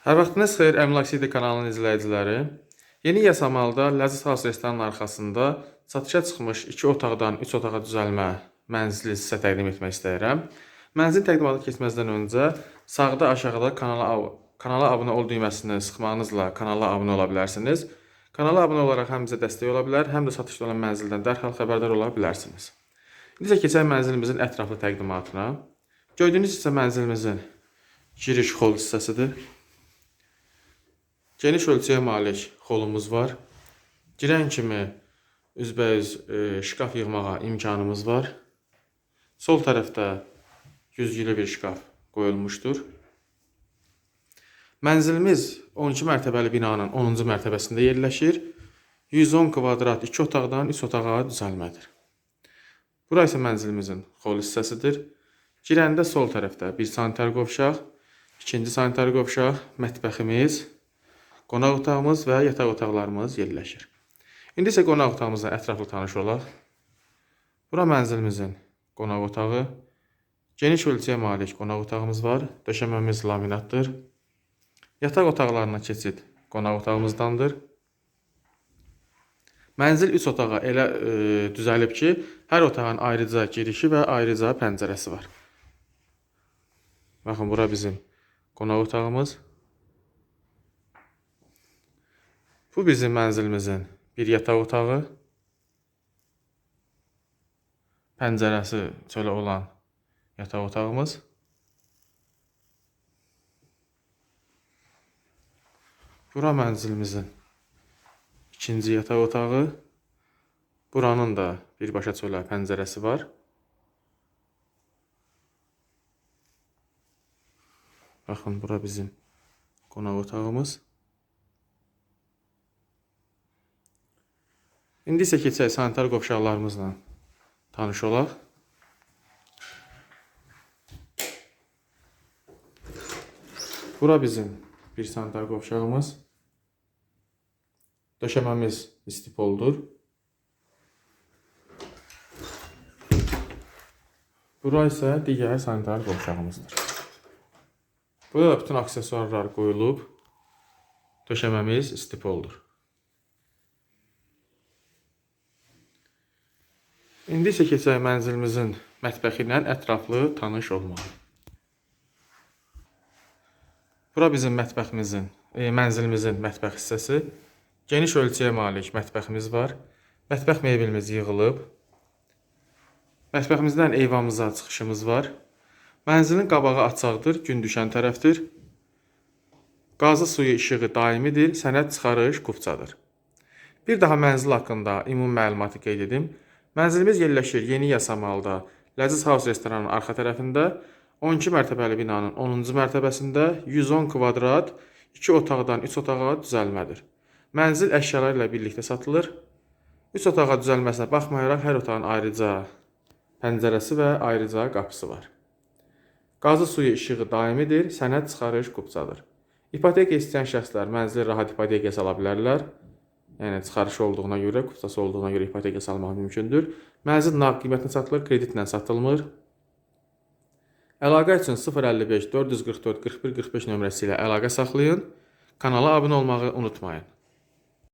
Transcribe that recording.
Hər vaxtınız xeyir, Əmlak CD kanalının izləyiciləri. Yeni Yasamalda Ləziz House restoranın arxasında satışa çıxmış 2 otaqdan 3 otağa düzəlmə mənzili sizə təqdim etmək istəyirəm. Mənzil təqdimatı keçməzdən öncə sağda aşağıda kanala kanala abunə ol düyməsini sıxmağınızla kanala abunə ola bilərsiniz. Kanala abunə olaraq həm bizə dəstək ola bilər, həm də satışda olan mənzildən dərhal xəbərdar ola bilərsiniz. İndi isə keçək mənzilimizin ətraflı təqdimatına. Gördüyünüz isə mənzilimizin giriş xol hissəsidir. Geniş ölçüyə malik xolumuz var. Girən kimi üzbəüz e, şkaf yığmağa imkanımız var. Sol tərəfdə güzgülü bir şkaf qoyulmuşdur. Mənzilimiz 12 mərtəbəli binanın 10-cu mərtəbəsində yerləşir. 110 kvadrat 2 otaqdan 3 otağa düzəlmədir. Bura isə mənzilimizin xol hissəsidir. Girəndə sol tərəfdə bir sanitar qovşaq, ikinci sanitar qovşaq, mətbəximiz, qonaq otağımız və yataq otaqlarımız yerləşir. İndi isə qonaq otağımızla ətraflı tanış olaq. Bura mənzilimizin qonaq otağı. Geniş ölçüyə malik qonaq otağımız var. Döşəməmiz laminatdır. Yataq otaqlarına keçid qonaq otağımızdandır. Mənzil 3 otağa elə e, düzəlib ki, hər otağın ayrıca girişi və ayrıca pəncərəsi var. Baxın, bura bizim qonaq otağımız. Bu bizim mənzilimizin bir yataq otağı. Pəncərəsi çölə olan yataq otağımız. Bura mənzilimizin ikinci yataq otağı. Buranın da birbaşa çölə pəncərəsi var. Baxın, bura bizim qonaq otağımız. İndi isə keçək sanitar qovşaqlarımızla tanış olaq. Bura bizim bir sanitar qovşağımız. Döşəməmiz istipoldur. Bura isə digər sanitar qovşağımızdır. Burada da bütün aksesuarlar qoyulub. Döşəməmiz istipoldur. İndi isə keçək mənzilimizin mətbəxi ilə ətraflı tanış olmağa. Bura bizim mətbəximizin, e, mənzilimizin mətbəx hissəsi. Geniş ölçüyə malik mətbəximiz var. Mətbəx mebelimiz yığılıb. Mətbəximizdən eyvanımıza çıxışımız var. Mənzilin qabağı açıqdır, gün düşən tərəfdir. Qazı suyu işığı daimidir, sənəd çıxarış qubçadır. Bir daha mənzil haqqında ümumi məlumatı qeyd edim. Mənzilimiz yerləşir Yeni Yasamalda, Ləziz House restoranının arxa tərəfində, 12 mərtəbəli binanın 10-cu mərtəbəsində 110 kvadrat 2 otaqdan 3 otağa düzəlmədir. Mənzil əşyaları ilə birlikdə satılır. 3 otağa düzəlməsinə baxmayaraq hər otağın ayrıca pəncərəsi və ayrıca qapısı var. Qazı suyu işığı daimidir, sənəd çıxarış qubçadır. İpoteka istəyən şəxslər mənzili rahat ipotekaya sala bilərlər. Yəni çıxarışı olduğuna görə, qubçası olduğuna görə ipoteka salmaq mümkündür. Mənzil nağd qiymətlə satılır, kreditlə satılmır. Əlaqə üçün 055 444 41 45 nömrəsi ilə əlaqə saxlayın. Kanala abunə olmağı unutmayın.